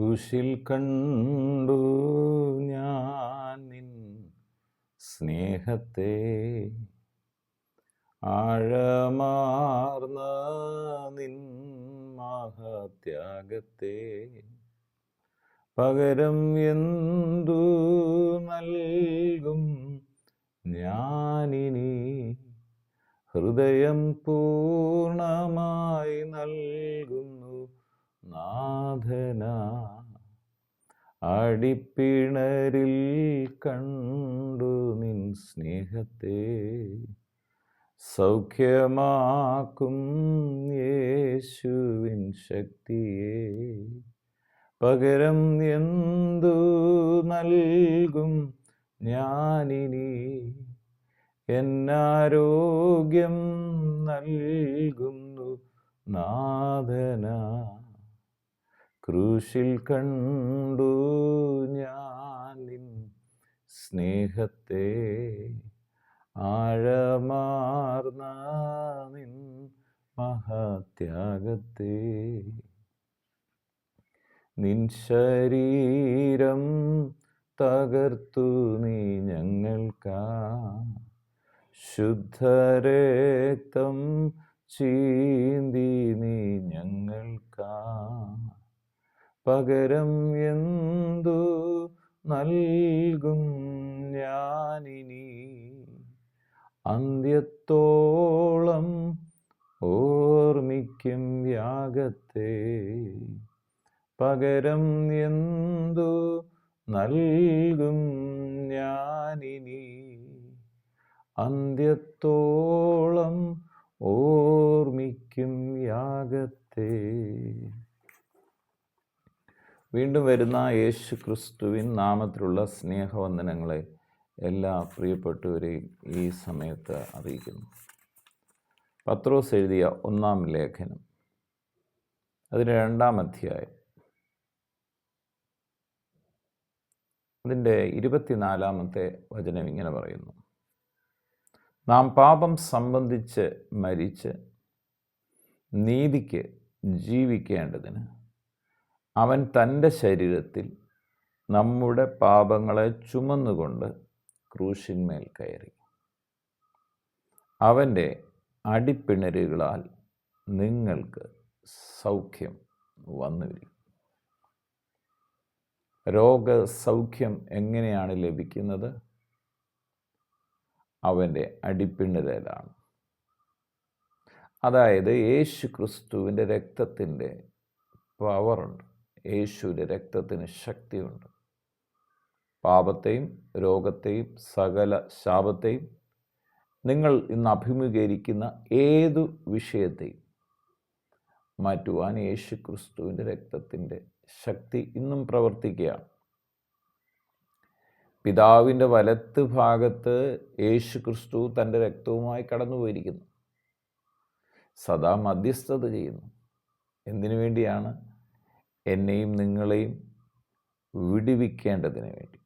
കുശിൽ കണ്ടു ഞാൻ നിൻ സ്നേഹത്തെ. ആഴമാർന്ന നിൻ മഹാത്യാഗത്തെ. പകരം എന്തു നൽകും ഞാനിനി? ഹൃദയം പൂർണമായി നൽകുന്നു നാഥന. അടിപ്പിണരിൽ കണ്ടു നിൻ സ്നേഹത്തെ. സൗഖ്യമാക്കും യേശുവിൻ ശക്തിയെ. പകരം എന്തു നൽകും ഞാനിനി? എന്നാരോഗ്യം നൽകുന്നു നാഥന. ക്രൂശിൽ കണ്ടു ഞാലിൻ സ്നേഹത്തെ ആഴമാർന്ന നിൻ മഹാത്യാഗത്തെ. നിൻ ശരീരം തകർത്തു നീ ഞങ്ങൾക്കാ. ശുദ്ധരക്തം ചീന്തി നീ ഞങ്ങൾക്കാ. പകരം എന്തു നൽകും ഞാനിനി? അന്ത്യത്തോളം ഓർമ്മിക്കും യാഗത്തെ. പകരം എന്തു നൽകും ഞാനിനി? അന്ത്യത്തോളം ഓർമ്മിക്കും യാഗത്തെ. വീണ്ടും വരുന്ന യേശു ക്രിസ്തുവിൻ നാമത്തിലുള്ള സ്നേഹവന്ദനങ്ങളെ എല്ലാ പ്രിയപ്പെട്ടവരെയും ഈ സമയത്ത് അറിയിക്കുന്നു. പത്രോസ് എഴുതിയ ഒന്നാം ലേഖനം അതിന്റെ രണ്ടാം അധ്യായം അതിന്റെ ഇരുപത്തിനാലാമത്തെ വചനം ഇങ്ങനെ പറയുന്നു. നാം പാപം സംബന്ധിച്ച് മരിച്ച് നീതിക്ക് ജീവിക്കേണ്ടതിന് അവൻ തന്റെ ശരീരത്തിൽ നമ്മുടെ പാപങ്ങളെ ചുമന്നുകൊണ്ട് ക്രൂശിന്മേൽ കയറി. അവന്റെ അടിപ്പിണരുകളാൽ നിങ്ങൾക്ക് സൗഖ്യം വന്നുവരും. രോഗസൗഖ്യം എങ്ങനെയാണ് ലഭിക്കുന്നത്? അവന്റെ അടിപ്പിണരലാണ്. അതായത് യേശു ക്രിസ്തുവിന്റെ രക്തത്തിന്റെ പവറുണ്ട് യേശുവിന്റെ രക്തത്തിന് ശക്തിയുണ്ട്. പാപത്തെയും രോഗത്തെയും സകല ശാപത്തെയും നിങ്ങൾ ഇന്ന് അഭിമുഖീകരിക്കുന്ന ഏതു വിഷയത്തെയും മാറ്റുവാൻ യേശു ക്രിസ്തുവിന്റെ രക്തത്തിന്റെ ശക്തി ഇന്നും പ്രവർത്തിക്കുകയാണ്. പിതാവിന്റെ വലത്ത് ഭാഗത്ത് യേശു ക്രിസ്തു തന്റെ രക്തവുമായി കടന്നു പോയിരിക്കുന്നു സദാ മധ്യസ്ഥത ചെയ്യുന്നു. എന്തിനു വേണ്ടിയാണ് എന്നെയും നിങ്ങളെയും വിടുവിക്കേണ്ടതിന് വേണ്ടി.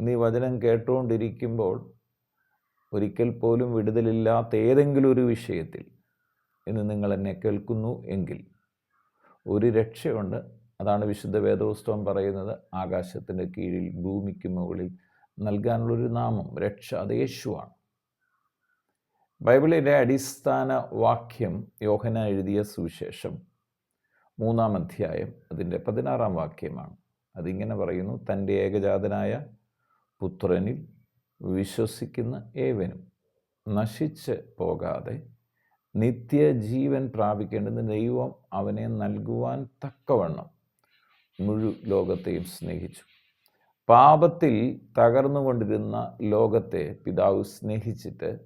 ഇന്ന് ഈ വചനം കേട്ടുകൊണ്ടിരിക്കുമ്പോൾ ഒരിക്കൽ പോലും വിടുതലില്ലാത്ത ഏതെങ്കിലും ഒരു വിഷയത്തിൽ ഇന്ന് നിങ്ങൾ എന്നെ കേൾക്കുന്നു എങ്കിൽ ഒരു രക്ഷയുണ്ട്. അതാണ് വിശുദ്ധ വേദോസ്തവം പറയുന്നത്. ആകാശത്തിന്റെ കീഴിൽ ഭൂമിക്ക് മുകളിൽ നൽകാനുള്ളൊരു നാമം രക്ഷ അത് യേശുവാണ്. ബൈബിളിലെ അടിസ്ഥാന വാക്യം യോഹന എഴുതിയ സുവിശേഷം മൂന്നാം അധ്യായം അതിന്റെ പതിനാറാം വാക്യമാണ്. അതിങ്ങനെ പറയുന്നു തന്റെ ഏകജാതനായ പുത്രനിൽ വിശ്വസിക്കുന്ന ഏവനും നശിച്ച് പോകാതെ നിത്യജീവൻ പ്രാപിക്കേണ്ടത് ദൈവം അവനെ നൽകുവാൻ തക്കവണ്ണം മുഴു ലോകത്തെയും സ്നേഹിച്ചു. പാപത്തിൽ തകർന്നുകൊണ്ടിരുന്ന ലോകത്തെ പിതാവ് സ്നേഹിച്ചിട്ട്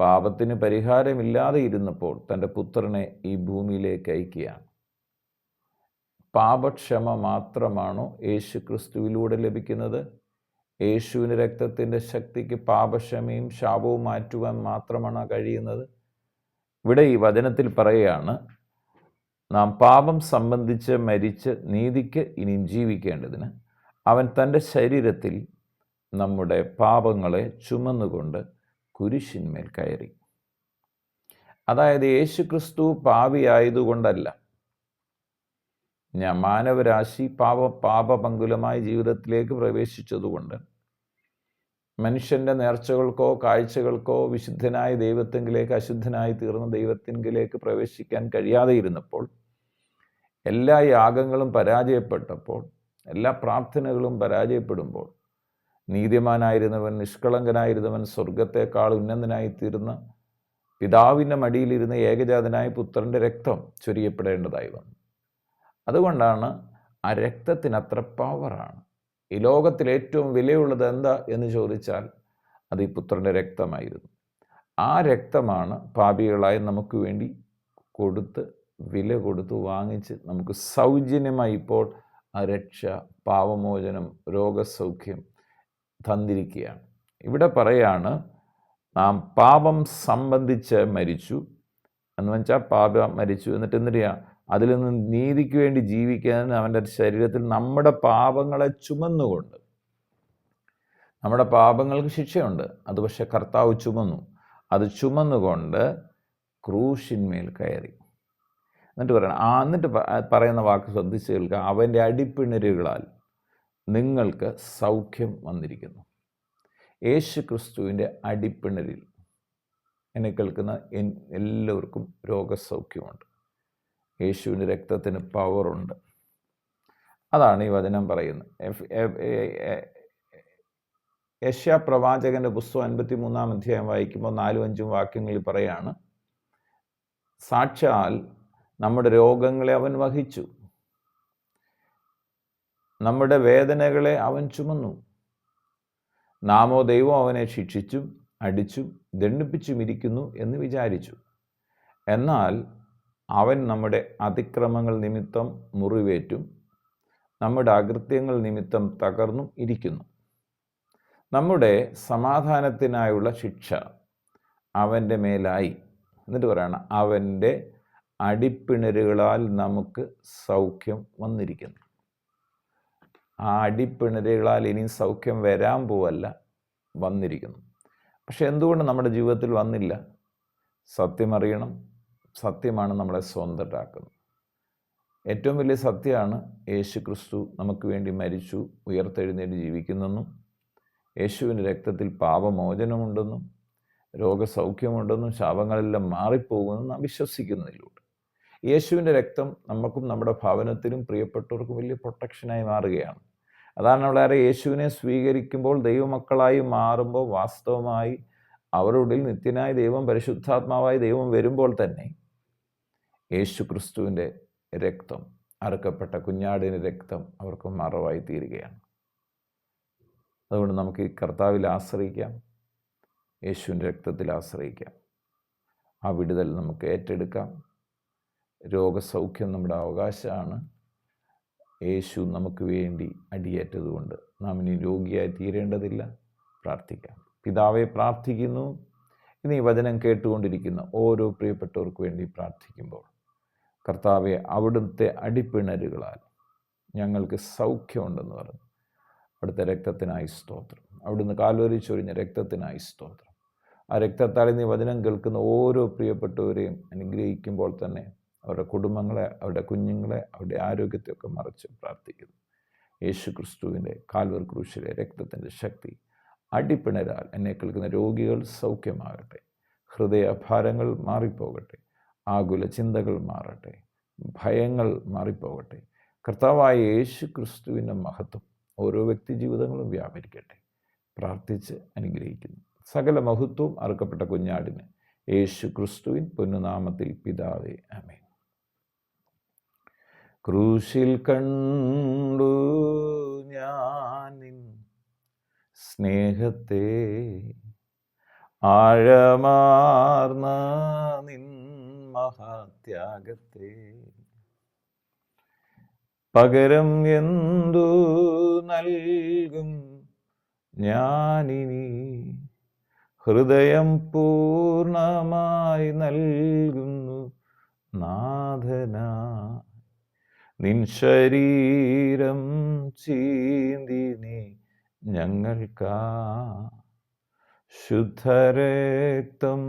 പാപത്തിന് പരിഹാരമില്ലാതെ ഇരുന്നപ്പോൾ തന്റെ പുത്രനെ ഈ ഭൂമിയിലേക്ക് അയക്കുകയാണ്. പാപക്ഷമ മാത്രമാണോ യേശു ക്രിസ്തുവിലൂടെ ലഭിക്കുന്നത്? യേശുവിന്റെ രക്തത്തിന്റെ ശക്തിക്ക് പാപക്ഷമയും ശാപവും മാറ്റുവാൻ മാത്രമാണ് കഴിയുന്നത്? ഇവിടെ ഈ വചനത്തിൽ പറയുകയാണ് നാം പാപം സംബന്ധിച്ച് മരിച്ച് നീതിക്ക് ഇനിയും ജീവിക്കേണ്ടതിന് അവൻ തന്റെ ശരീരത്തിൽ നമ്മുടെ പാപങ്ങളെ ചുമന്നുകൊണ്ട് കുരിശിന്മേൽ കയറി. അതായത് യേശു ക്രിസ്തു പാവിയായതുകൊണ്ടല്ല മാനവരാശി പാപ പാപപങ്കുലമായ ജീവിതത്തിലേക്ക് പ്രവേശിച്ചതുകൊണ്ട് മനുഷ്യന്റെ നേർച്ചകൾക്കോ കാഴ്ചകൾക്കോ വിശുദ്ധനായ ദൈവത്തെങ്കിലേക്ക് അശുദ്ധനായി തീർന്ന ദൈവത്തെങ്കിലേക്ക് പ്രവേശിക്കാൻ കഴിയാതെ ഇരുന്നപ്പോൾ എല്ലാ യാഗങ്ങളും പരാജയപ്പെട്ടപ്പോൾ എല്ലാ പ്രാർത്ഥനകളും പരാജയപ്പെടുമ്പോൾ നീതിമാനായിരുന്നവൻ നിഷ്കളങ്കനായിരുന്നവൻ സ്വർഗത്തെക്കാൾ ഉന്നതനായിത്തീരുന്ന പിതാവിന്റെ മടിയിലിരുന്ന ഏകജാതനായ പുത്രന്റെ രക്തം ചൊരിയപ്പെടേണ്ടതായി വന്നു. അതുകൊണ്ടാണ് ആ രക്തത്തിന് അത്ര പവറാണ് ഈ ലോകത്തിൽ ഏറ്റവും വിലയുള്ളത് എന്താ എന്ന് ചോദിച്ചാൽ അത് ഈ പുത്രന്റെ രക്തമായിരുന്നു. ആ രക്തമാണ് പാപികളായി നമുക്ക് വേണ്ടി കൊടുത്ത് വില കൊടുത്ത് വാങ്ങിച്ച് നമുക്ക് സൗജന്യമായി ഇപ്പോൾ ആ രക്ഷ പാവമോചനം രോഗസൗഖ്യം തന്നിരിക്കുകയാണ്. ഇവിടെ പറയാണ് നാം പാപം സംബന്ധിച്ച് മരിച്ചു. എന്ന് വെച്ചാൽ പാപം മരിച്ചു. എന്നിട്ട് എന്തിനാ അതിൽ നിന്ന് നീതിക്ക് വേണ്ടി ജീവിക്കാൻ അവന്റെ ശരീരത്തിൽ നമ്മുടെ പാപങ്ങളെ ചുമന്നുകൊണ്ട്. നമ്മുടെ പാപങ്ങൾക്ക് ശിക്ഷയുണ്ട്. അത് പക്ഷെ കർത്താവ് ചുമന്നു. അത് ചുമന്നുകൊണ്ട് ക്രൂശിന്മേൽ കയറി. എന്നിട്ട് പറയണം ആ എന്നിട്ട് പറയുന്ന വാക്ക് ശ്രദ്ധിച്ച് കേൾക്കുക. അവന്റെ അടിപ്പിണരുകളാൽ നിങ്ങൾക്ക് സൗഖ്യം വന്നിരിക്കുന്നു. യേശു ക്രിസ്തുവിന്റെ അടിപ്പിണരിൽ എന്നെ കേൾക്കുന്ന എല്ലാവർക്കും രോഗസൗഖ്യമുണ്ട്. യേശുവിന്റെ രക്തത്തിന് പവറുണ്ട് അതാണ് ഈ വചനം പറയുന്നത്. യശ്യ പ്രവാചകന്റെ പുസ്തകം അൻപത്തി മൂന്നാം അധ്യായം വായിക്കുമ്പോൾ നാലും അഞ്ചും വാക്യങ്ങളിൽ പറയാണ് സാക്ഷാൽ നമ്മുടെ രോഗങ്ങളെ അവൻ വഹിച്ചു. നമ്മുടെ വേദനകളെ അവൻ ചുമന്നു. നാമോ ദൈവം അവനെ ശിക്ഷിച്ചും അടിച്ചും ദണ്ഡിപ്പിച്ചും ഇരിക്കുന്നു എന്ന് വിചാരിച്ചു. എന്നാൽ അവൻ നമ്മുടെ അതിക്രമങ്ങൾ നിമിത്തം മുറിവേറ്റും നമ്മുടെ അകൃത്യങ്ങൾ നിമിത്തം തകർന്നും ഇരിക്കുന്നു. നമ്മുടെ സമാധാനത്തിനായുള്ള ശിക്ഷ അവന്റെ മേലായി. എന്നിട്ട് പറയണം അവന്റെ അടിപ്പിണരുകളാൽ നമുക്ക് സൗഖ്യം വന്നിരിക്കുന്നു. ആ അടിപ്പിണരുകളാൽ ഇനി സൗഖ്യം വരാൻ പോവല്ല വന്നിരിക്കുന്നു. പക്ഷെ എന്തുകൊണ്ട് നമ്മുടെ ജീവിതത്തിൽ വന്നില്ല? സത്യം അറിയണം. സത്യമാണ് നമ്മളെ സ്വന്തമാക്കുന്നത് ഏറ്റവും വലിയ സത്യമാണ് യേശു ക്രിസ്തു നമുക്ക് വേണ്ടി മരിച്ചു ഉയർത്തെഴുന്നേറ്റ് ജീവിക്കുന്നെന്നും യേശുവിന്റെ രക്തത്തിൽ പാപമോചനമുണ്ടെന്നും രോഗസൗഖ്യമുണ്ടെന്നും ശാപങ്ങളെല്ലാം മാറിപ്പോകുമെന്നും നാം വിശ്വസിക്കുന്നതിലൂടെ. യേശുവിന്റെ രക്തം നമുക്കും നമ്മുടെ ഭവനത്തിനും പ്രിയപ്പെട്ടവർക്കും വലിയ പ്രൊട്ടക്ഷനായി മാറുകയാണ്. അതാണ് വളരെ യേശുവിനെ സ്വീകരിക്കുമ്പോൾ ദൈവമക്കളായി മാറുമ്പോൾ വാസ്തവമായി അവരുടെ നിത്യനായ ദൈവം പരിശുദ്ധാത്മാവായി ദൈവം വരുമ്പോൾ തന്നെ യേശു ക്രിസ്തുവിന്റെ രക്തം അറുക്കപ്പെട്ട കുഞ്ഞാടിന്റെ രക്തം അവർക്ക് മറവായി തീരുകയാണ്. അതുകൊണ്ട് നമുക്ക് ഈ കർത്താവിൽ ആശ്രയിക്കാം യേശുവിന്റെ രക്തത്തിൽ ആശ്രയിക്കാം. ആ വിടുതൽ നമുക്ക് ഏറ്റെടുക്കാം. രോഗസൗഖ്യം നമ്മുടെ അവകാശമാണ്. യേശു നമുക്ക് വേണ്ടി അടിയേറ്റതുകൊണ്ട് നാം ഇനി രോഗിയായി തീരേണ്ടതില്ല. പ്രാർത്ഥിക്കാം. പിതാവെ പ്രാർത്ഥിക്കുന്നു. ഇനി വചനം കേട്ടുകൊണ്ടിരിക്കുന്ന ഓരോ പ്രിയപ്പെട്ടവർക്ക് വേണ്ടി പ്രാർത്ഥിക്കുമ്പോൾ കർത്താവെ അവിടുത്തെ അടിപ്പിണരുകളാൽ ഞങ്ങൾക്ക് സൗഖ്യമുണ്ടെന്ന് പറഞ്ഞു. അവിടുത്തെ രക്തത്തിനായി സ്തോത്രം. അവിടുന്ന് കാൽവരി ചൊരിഞ്ഞ രക്തത്തിനായി സ്തോത്രം. ആ രക്തത്താൽ നീ വചനം കേൾക്കുന്ന ഓരോ പ്രിയപ്പെട്ടവരെയും അനുഗ്രഹിക്കുമ്പോൾ തന്നെ അവരുടെ കുടുംബങ്ങളെ അവരുടെ കുഞ്ഞുങ്ങളെ അവരുടെ ആരോഗ്യത്തെയൊക്കെ മറച്ച് പ്രാർത്ഥിക്കുന്നു. യേശു ക്രിസ്തുവിന്റെ കാൽവർ ക്രൂശിലെ രക്തത്തിന്റെ ശക്തി അടിപ്പിണരാൽ എന്നെ കേൾക്കുന്ന രോഗികൾ സൗഖ്യമാകട്ടെ. ഹൃദയഭാരങ്ങൾ മാറിപ്പോകട്ടെ. ആകുല ചിന്തകൾ മാറട്ടെ ഭയങ്ങൾ മാറിപ്പോകട്ടെ. കർത്താവായ യേശു ക്രിസ്തുവിന്റെ മഹത്വം ഓരോ വ്യക്തി ജീവിതങ്ങളും വ്യാപരിക്കട്ടെ. പ്രാർത്ഥിച്ച് അനുഗ്രഹിക്കുന്നു. സകല മഹത്വവും അറുക്കപ്പെട്ട കുഞ്ഞാടിന് യേശു ക്രിസ്തുവിൻ പൊന്നുനാമത്തിൽ പിതാവേ അമേൻ ക്രൂശിൽ കണ്ടു ഞാനിൻ സ്നേഹത്തെ ആഴമാർന്ന നിൻ മഹാത്യാഗത്തെ. പകരം എന്തു നൽകും ഞാനിനി ഹൃദയം പൂർണമായി നൽകുന്നു നാഥന. നിൻ ശരീരം ചീന്തിനി ഞങ്ങൾക്കാ. ശുദ്ധരക്തം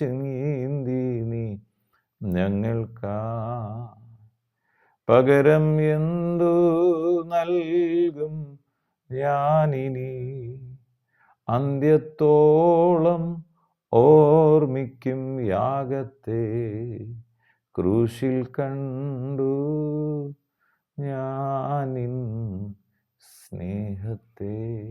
ചീന്തിനി ഞങ്ങൾക്കാ. പകരം എന്തു നൽകും ഞാനിനി? അന്ത്യത്തോളം ഓർമ്മിക്കും യാഗത്തെ. ക്രൂശിൽ കണ്ടു ഞാനിൻ സ്നേഹത്തെ.